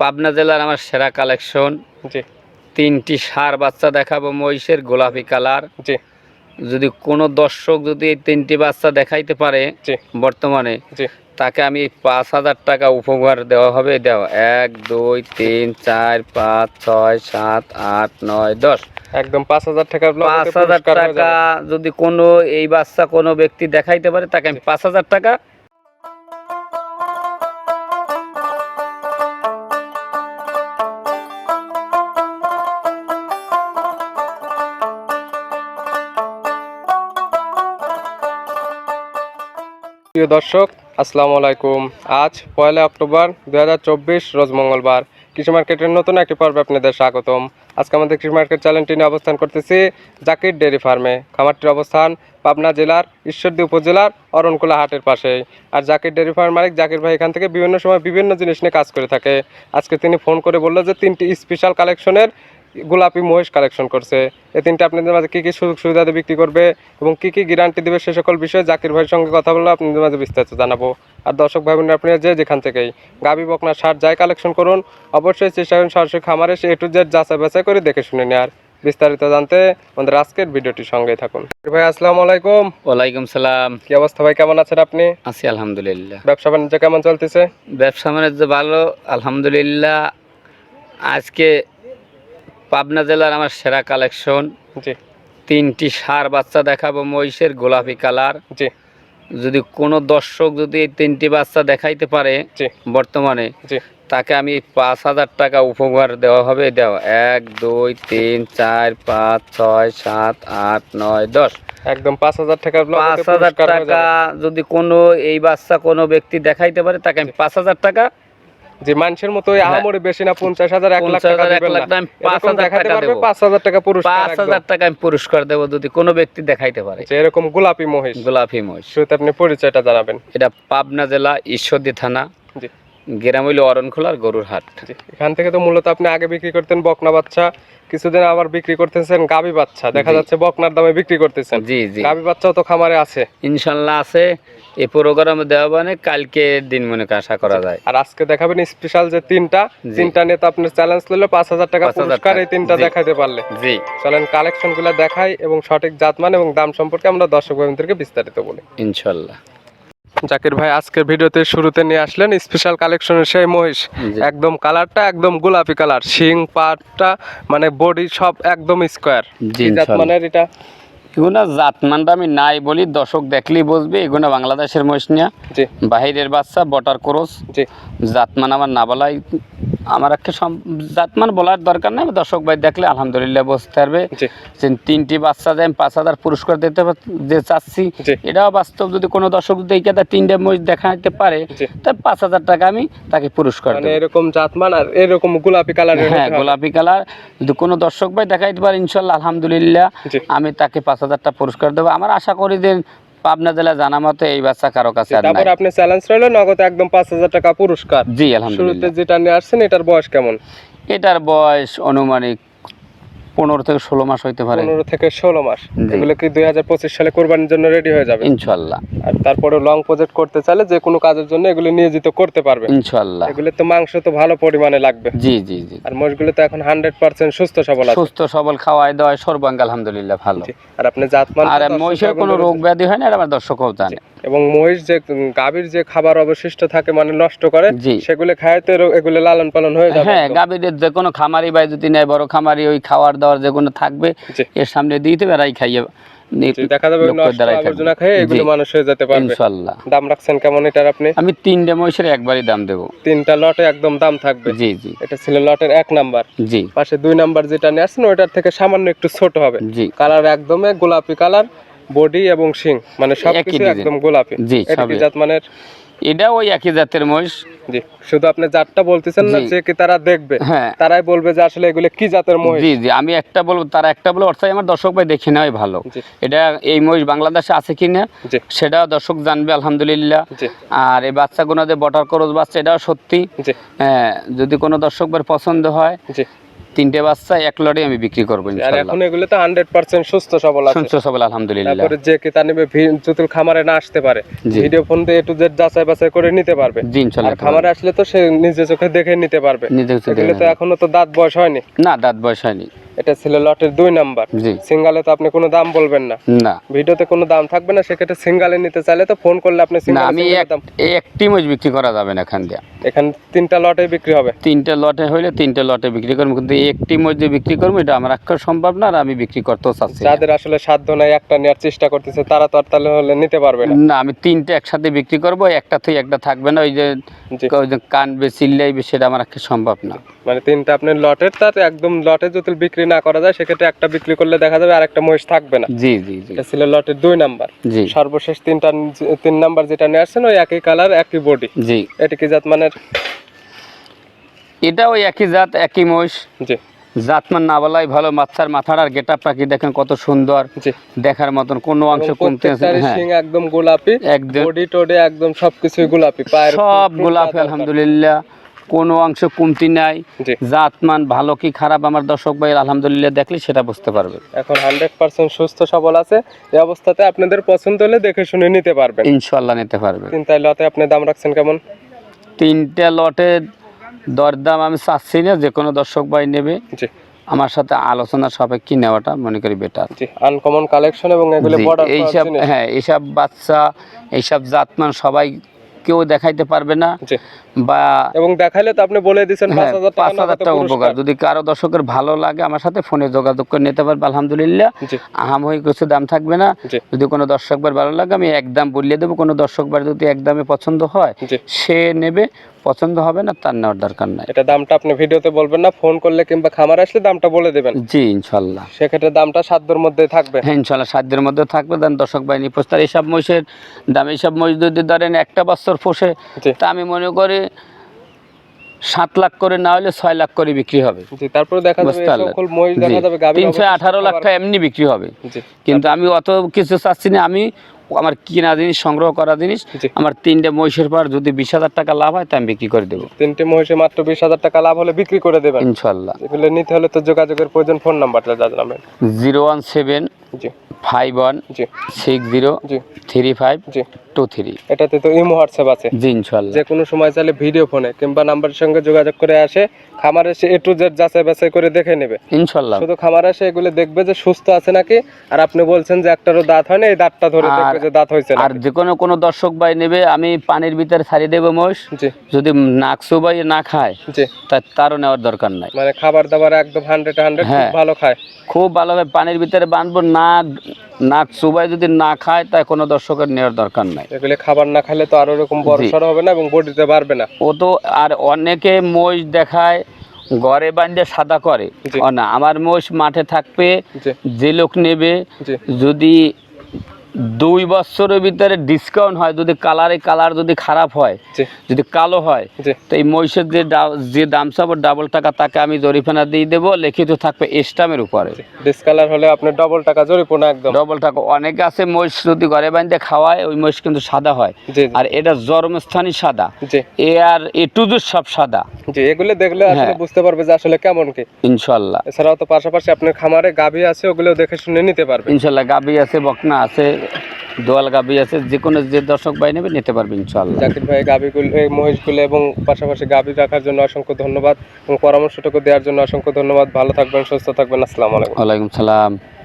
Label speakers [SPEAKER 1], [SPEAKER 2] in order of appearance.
[SPEAKER 1] পাবনা জেলার আমার সেরা কালেকশন তিনটি সার বাচ্চা দেখাবো মহিষের গোলাপি কালার যদি কোনো দর্শক যদি এই তিনটি বাচ্চা দেখাইতে পারে বর্তমানে তাকে আমি পাঁচ হাজার টাকা উপহার দেওয়া হবে দেওয়া এক দুই তিন চার পাঁচ ছয় সাত আট নয় দশ
[SPEAKER 2] একদম পাঁচ হাজার টাকা
[SPEAKER 1] পাঁচ হাজার টাকা যদি কোনো এই বাচ্চা কোনো ব্যক্তি দেখাইতে পারে তাকে আমি পাঁচ হাজার টাকা
[SPEAKER 2] প্রিয় দর্শক আসসালামু আলাইকুম আজ পয়লা অক্টোবর দু রোজ মঙ্গলবার কৃষি মার্কেটের নতুন একটি পর্বে আপনাদের স্বাগতম আজকে আমাদের কৃষি মার্কেট চ্যানেলটি নিয়ে অবস্থান করতেছি জাকির ডেয়ারি ফার্মে খামারটির অবস্থান পাবনা জেলার ঈশ্বরদী উপজেলার অরণকুলা হাটের পাশে আর জাকির ডেয়ারি ফার্ম মালিক জাকির ভাই এখান থেকে বিভিন্ন সময় বিভিন্ন জিনিস নিয়ে কাজ করে থাকে আজকে তিনি ফোন করে বললো যে তিনটি স্পেশাল কালেকশনের গোলাপি মহিষ কালেকশন করছে এই তিনটা আপনাদের মাঝে কী কী সুযোগ সুবিধা বিক্রি করবে এবং কী কী গ্যারান্টি দেবে সে সকল বিষয়ে জাকির ভাইয়ের সঙ্গে কথা বলে আপনাদের মাঝে বিস্তারিত জানাবো আর দর্শক ভাই বোনের আপনারা যে যেখান থেকেই গাবি বকনা সার যাই কালেকশন করুন অবশ্যই চেষ্টা করুন সরাসরি খামারে সে এ টু জেড যাচাই বাছাই করে দেখে শুনে নেওয়ার বিস্তারিত জানতে আমাদের আজকের ভিডিওটি সঙ্গে থাকুন ভাই আসসালামু আলাইকুম
[SPEAKER 1] ওয়ালাইকুম সালাম
[SPEAKER 2] কি অবস্থা ভাই কেমন আছেন আপনি
[SPEAKER 1] আছি আলহামদুলিল্লাহ
[SPEAKER 2] ব্যবসা বাণিজ্য কেমন চলতেছে
[SPEAKER 1] ব্যবসা বাণিজ্য ভালো আলহামদুলিল্লাহ আজকে পাবনা জেলার আমার সেরা কালেকশন তিনটি সার বাচ্চা দেখাবো মহিষের গোলাপি কালার যদি কোনো দর্শক যদি এই তিনটি বাচ্চা দেখাইতে পারে বর্তমানে তাকে আমি পাঁচ হাজার টাকা উপহার দেওয়া হবে দেওয়া এক দুই তিন চার পাঁচ ছয় সাত আট নয় দশ
[SPEAKER 2] একদম পাঁচ হাজার টাকা
[SPEAKER 1] পাঁচ হাজার টাকা যদি কোনো এই বাচ্চা কোনো ব্যক্তি দেখাইতে পারে তাকে আমি পাঁচ হাজার টাকা
[SPEAKER 2] যে মানুষের মতো হ্যাঁ। আমরে বেশি না পঞ্চাশ হাজার এক লাখ টাকা এক লাখ আমি
[SPEAKER 1] পাঁচ হাজার টাকা দেবো পাঁচ হাজার টাকা পুরস্কার পাঁচ হাজার টাকা আমি পুরস্কার দেবো যদি কোনো ব্যক্তি দেখাইতে পারে
[SPEAKER 2] আচ্ছা, এরকম গোলাপি মহিষ গোলাপি মহিষ সেটা আপনি পরিচয়টা জানাবেন
[SPEAKER 1] এটা পাবনা জেলা ঈশ্বরদী থানা গ্রাম হইল অরণখোলা আর গরুর হাট
[SPEAKER 2] এখান থেকে তো মূলত আপনি আগে বিক্রি করতেন বকনা বাচ্চা কিছুদিন আবার বিক্রি করতেছেন গাবি বাচ্চা দেখা যাচ্ছে বকনার দামে বিক্রি করতেছেন জি জি বাচ্চাও তো খামারে আছে
[SPEAKER 1] ইনশাল্লাহ আছে এই প্রোগ্রাম দেওয়া মানে কালকে দিন মনে আশা করা যায়
[SPEAKER 2] আর আজকে দেখাবেন স্পেশাল যে তিনটা তিনটা নেতা আপনার চ্যালেঞ্জ নিল পাঁচ হাজার টাকা পুরস্কার এই তিনটা দেখাইতে পারলে জি চলেন কালেকশনগুলো দেখাই এবং সঠিক জাতমান এবং দাম সম্পর্কে আমরা দর্শক বিস্তারিত বলি ইনশাল্লাহ জাকির ভাই আজকের ভিডিওতে শুরুতে নিয়ে আসলেন স্পেশাল কালেকশনের সেই মহিষ একদম কালারটা একদম গোলাপি কালার শিং পাটটা মানে বডি সব একদম স্কোয়ার মানে এটা
[SPEAKER 1] এগুনা জাতমানটা আমি নাই বলি দর্শক দেখলেই বুঝবে এগুনা বাংলাদেশের মহিষ নিয়া বাহিরের বাচ্চা বটার ক্রস জাতমান আমার না বলাই আমার একটা মান বলার দরকার নেই দর্শক ভাই দেখলে আলহামদুলিল্লাহ বসতে পারবে তিনটি বাচ্চা যায় পাঁচ হাজার পুরস্কার দিতে যে চাচ্ছি এটাও বাস্তব যদি কোনো দর্শক দেখে তার তিনটে মহিষ দেখাতে পারে তার পাঁচ হাজার টাকা আমি তাকে পুরস্কার
[SPEAKER 2] মানে এরকম জাতমান আর এরকম গোলাপি কালার
[SPEAKER 1] হ্যাঁ গোলাপি কালার যদি কোনো দর্শক ভাই দেখাইতে পারে ইনশাল্লাহ আলহামদুলিল্লাহ আমি তাকে পাঁচ হাজারটা পুরস্কার দেবো আমার আশা করি যে পাবনা জেলা এই বাচ্চা
[SPEAKER 2] আপনি চ্যালেঞ্জ একদম টাকা পুরস্কার যেটা নিয়ে আসছেন এটার বয়স কেমন
[SPEAKER 1] এটার বয়স আনুমানিক পনেরো থেকে ষোলো মাস হইতে পারে
[SPEAKER 2] পনেরো থেকে ষোলো মাস এগুলো কি দুই হাজার পঁচিশ সালে কোরবানির জন্য রেডি হয়ে যাবে ইনশাল্লাহ আর তারপরে লং প্রজেক্ট করতে চাইলে যে কোনো কাজের জন্য এগুলো নিয়োজিত করতে পারবে ইনশাল্লাহ এগুলো তো মাংস তো ভালো পরিমাণে লাগবে জি জি জি আর মোষগুলো তো এখন হান্ড্রেড পার্সেন্ট সুস্থ সবল আছে
[SPEAKER 1] সুস্থ সবল খাওয়াই দাওয়াই সর্বাঙ্গ আলহামদুলিল্লাহ ভালো
[SPEAKER 2] আর আপনি জাতমান
[SPEAKER 1] আর মহিষের কোনো রোগ ব্যাধি হয় না আর আমার দর্শকও জানে
[SPEAKER 2] এবং মহিষ যে গাভীর যে খাবার অবশিষ্ট থাকে মানে নষ্ট করে সেগুলো খাইতে এগুলো লালন পালন হয়ে যাবে হ্যাঁ
[SPEAKER 1] গাভীর যে কোনো খামারি বা যদি নেয় বড় খামারি ওই খাওয়ার থাকবে এর সামনে খাইয়ে
[SPEAKER 2] তিনটা একদম দাম থাকবে জি জি এটা ছিল লটের এক জি পাশে দুই নাম্বার যেটা নিয়ে থেকে সামান্য একটু ছোট হবে জি কালার গোলাপি কালার বডি এবং শিং মানে কিছু একদম গোলাপি জাত মানের
[SPEAKER 1] এটা ওই একই জাতের মহিষ
[SPEAKER 2] শুধু আপনি জাতটা বলতেছেন না যে কি তারা দেখবে হ্যাঁ তারাই বলবে যে আসলে এগুলো কি জাতের মহিষ
[SPEAKER 1] জি জি আমি একটা বলবো তারা একটা বলবো অর্থাৎ আমার দর্শক ভাই দেখে নেওয়াই ভালো এটা এই মহিষ বাংলাদেশে আছে কি না সেটা দর্শক জানবে আলহামদুলিল্লাহ আর এই বাচ্চাগুলো যে বটার করজ বাচ্চা এটাও সত্যি হ্যাঁ, যদি কোনো দর্শকদের পছন্দ হয় তিনটে বাচ্চা এক লড়ে আমি বিক্রি করবো
[SPEAKER 2] এখন এগুলো তো হান্ড্রেড পার্সেন্ট সুস্থ সবল
[SPEAKER 1] সুস্থ সবল আলহামদুলিল্লাহ
[SPEAKER 2] যে ক্রেতা নেবে যদি খামারে না আসতে পারে ভিডিও ফোন দিয়ে একটু যাচাই বাছাই করে নিতে পারবে জি খামারে আসলে তো সে নিজে চোখে দেখে নিতে পারবে নিজে চোখে তো এখনো তো দাঁত বয়স হয়নি
[SPEAKER 1] না দাঁত বয়স হয়নি
[SPEAKER 2] এটা ছিল লটের দুই নাম্বার সিঙ্গালে তো আপনি কোনো দাম বলবেন না না ভিডিওতে কোনো দাম থাকবে না সেক্ষেত্রে সিঙ্গালে নিতে চাইলে তো ফোন করলে আপনি
[SPEAKER 1] সিঙ্গাল আমি একটি মজ বিক্রি করা যাবে না এখান দিয়ে
[SPEAKER 2] এখান তিনটা লটে বিক্রি হবে
[SPEAKER 1] তিনটা লটে হইলে তিনটা লটে বিক্রি করব কিন্তু একটি মসজিদ বিক্রি করবো এটা আমার রাখা সম্ভব না আর আমি বিক্রি করতেও চাচ্ছি
[SPEAKER 2] যাদের আসলে সাধ্য নাই একটা নেওয়ার চেষ্টা করতেছে তারা তো আর তাহলে হলে নিতে পারবে
[SPEAKER 1] না আমি তিনটে একসাথে বিক্রি করবো একটা থেকে একটা থাকবে না ওই যে জি ওই কান বেশি লাইবে সেটা আমার রাখা সম্ভব না
[SPEAKER 2] মানে তিনটা আপনি লটের তার একদম লটে যদি বিক্রি না করা যায় সেক্ষেত্রে একটা বিক্রি করলে দেখা যাবে আর একটা মহিষ থাকবে না জি জি এটা ছিল লটের দুই নাম্বার জি সর্বশেষ তিনটা তিন নাম্বার যেটা নিয়ে আসছেন ওই একই কালার একই বডি জি এটা কি জাত মানে
[SPEAKER 1] এটা ওই একই জাত একই মহিষ জাতমান না বলাই ভালো মাছার মাথার আর গেটা পাখি দেখেন কত সুন্দর দেখার মতন কোন অংশ কমতে
[SPEAKER 2] হ্যাঁ। একদম গোলাপি একদম একদম সবকিছু গোলাপি
[SPEAKER 1] পায় সব গোলাপি আলহামদুলিল্লাহ কোনো অংশ কমতি নাই জাতমান ভালো কি খারাপ আমার দর্শক ভাই আলহামদুলিল্লাহ দেখলে সেটা বুঝতে পারবে
[SPEAKER 2] এখন হান্ড্রেড পার্সেন্ট সুস্থ সবল আছে এই অবস্থাতে আপনাদের পছন্দ হলে দেখে শুনে নিতে পারবেন
[SPEAKER 1] ইনশাল্লাহ নিতে পারবেন
[SPEAKER 2] তিনটা লটে আপনি দাম রাখছেন কেমন
[SPEAKER 1] তিনটা লটে দরদাম আমি চাচ্ছি না যে কোনো দর্শক ভাই নেবে আমার সাথে আলোচনা সাপেক্ষে নেওয়াটা মনে করি বেটার
[SPEAKER 2] আনকমন কালেকশন এবং
[SPEAKER 1] এইসব হ্যাঁ এইসব বাচ্চা এইসব জাতমান সবাই কেউ দেখাইতে পারবে না
[SPEAKER 2] বা এবং দেখাইলে তো আপনি বলে দিয়েছেন হ্যাঁ, পাঁচ হাজার টাকা উপকার
[SPEAKER 1] যদি কারো দর্শকের ভালো লাগে আমার সাথে ফোনে যোগাযোগ করে নিতে পারবে আলহামদুলিল্লাহ আহামহি কিছু দাম থাকবে না যদি কোনো দর্শকবার ভালো লাগে আমি একদম বলিয়ে দেবো কোনো দর্শকবার যদি একদমে পছন্দ হয় সে নেবে পছন্দ হবে না তার নেওয়ার দরকার নাই
[SPEAKER 2] এটা দামটা আপনি ভিডিওতে বলবেন না ফোন করলে কিংবা খামার আসলে দামটা বলে দেবেন জি ইনশাল্লাহ সেক্ষেত্রে দামটা সাধ্যের মধ্যে থাকবে
[SPEAKER 1] হ্যাঁ ইনশাল্লাহ সাধ্যের মধ্যে থাকবে দেন দর্শক বাহিনী পোস্তার এইসব মহিষের দাম এইসব মহিষ যদি ধরেন একটা বছর পোষে তা আমি মনে করি সাত লাখ করে না হলে ছয় লাখ করে বিক্রি হবে
[SPEAKER 2] তারপরে দেখা যাবে
[SPEAKER 1] তিনশো আঠারো লাখ টাকা এমনি বিক্রি হবে কিন্তু আমি অত কিছু চাচ্ছি না আমি আমার কিনা জিনিস সংগ্রহ করা জিনিস আমার তিনটে মহিষের পর যদি বিশ হাজার টাকা লাভ হয় তা আমি বিক্রি করে দেবো
[SPEAKER 2] তিনটে মহিষে মাত্র বিশ হাজার টাকা লাভ হলে বিক্রি করে দেবেন ইনশাল্লাহ নিতে হলে তো যোগাযোগের প্রয়োজন ফোন নাম্বারটা জানাবেন
[SPEAKER 1] zero one seven five one six zero three five two three
[SPEAKER 2] এটাতে তো ইমো হোয়াটসঅ্যাপ আছে জি ইনশাল্লাহ যে কোনো সময় চাইলে ভিডিও ফোনে কিংবা নাম্বারের সঙ্গে যোগাযোগ করে আসে খামারে এসে এ টু জেড যাচাই বাছাই করে দেখে নেবে ইনশাল্লাহ শুধু খামারে এসে এগুলো দেখবে যে সুস্থ আছে নাকি আর আপনি বলছেন যে একটারও দাঁত হয় না এই দাঁতটা ধরে দেখবে
[SPEAKER 1] আর যে কোনো কোনো দর্শক ভাই নেবে আমি পানির ভিতরে ছাড়িয়ে দেবো মোষ যদি নাকসু ভাই না খায় তারও নেওয়ার দরকার নাই
[SPEAKER 2] মানে খাবার দাবার একদম হান্ড্রেড হান্ড্রেড হ্যাঁ। ভালো খায়
[SPEAKER 1] খুব ভালো হয় পানির ভিতরে বাঁধবো না নাক যদি না খায় তাই কোনো দর্শকের নেওয়ার দরকার নাই
[SPEAKER 2] এগুলো খাবার না খেলে তো আর ওরকম বড় হবে না এবং বডিতে পারবে না
[SPEAKER 1] ও তো আর অনেকে মোষ দেখায় গড়ে বান্ধে সাদা করে না আমার মোষ মাঠে থাকবে যে লোক নেবে যদি দুই বছরের ভিতরে ডিসকাউন্ট হয় যদি কালারে কালার যদি খারাপ হয় যদি কালো হয় তো এই মহিষের যে যে দাম চাবো ডাবল টাকা তাকে আমি জরিফানা দিয়ে দেবো লিখিত থাকবে স্টামের উপরে
[SPEAKER 2] ডিসকালার হলে আপনার ডবল টাকা জরিফানা একদম
[SPEAKER 1] ডবল টাকা অনেক আছে মহিষ যদি ঘরে বাঁধতে খাওয়ায় ওই মহিষ কিন্তু সাদা হয় আর এটা জন্মস্থানই সাদা এ আর এ টু সব সাদা
[SPEAKER 2] জি এগুলো দেখলে আসলে হ্যাঁ। বুঝতে পারবে যে আসলে কেমন কি ইনশাল্লাহ এছাড়াও তো পাশাপাশি আপনার খামারে গাভী আছে ওগুলো দেখে শুনে নিতে পারবে
[SPEAKER 1] ইনশাল্লাহ গাভী আছে বকনা আছে দোয়াল গাবি আছে যে কোনো যে দর্শক ভাই নেবে নিতে পারবে ইনশাল্লাহ
[SPEAKER 2] জাকির ভাই গাবিগুলো এই মহিষগুলো এবং পাশাপাশি গাবি রাখার জন্য অসংখ্য ধন্যবাদ এবং পরামর্শটুকু দেওয়ার জন্য অসংখ্য ধন্যবাদ ভালো থাকবেন সুস্থ থাকবেন আসসালামু আলাইকুম
[SPEAKER 1] ওয়ালাইকুম সালাম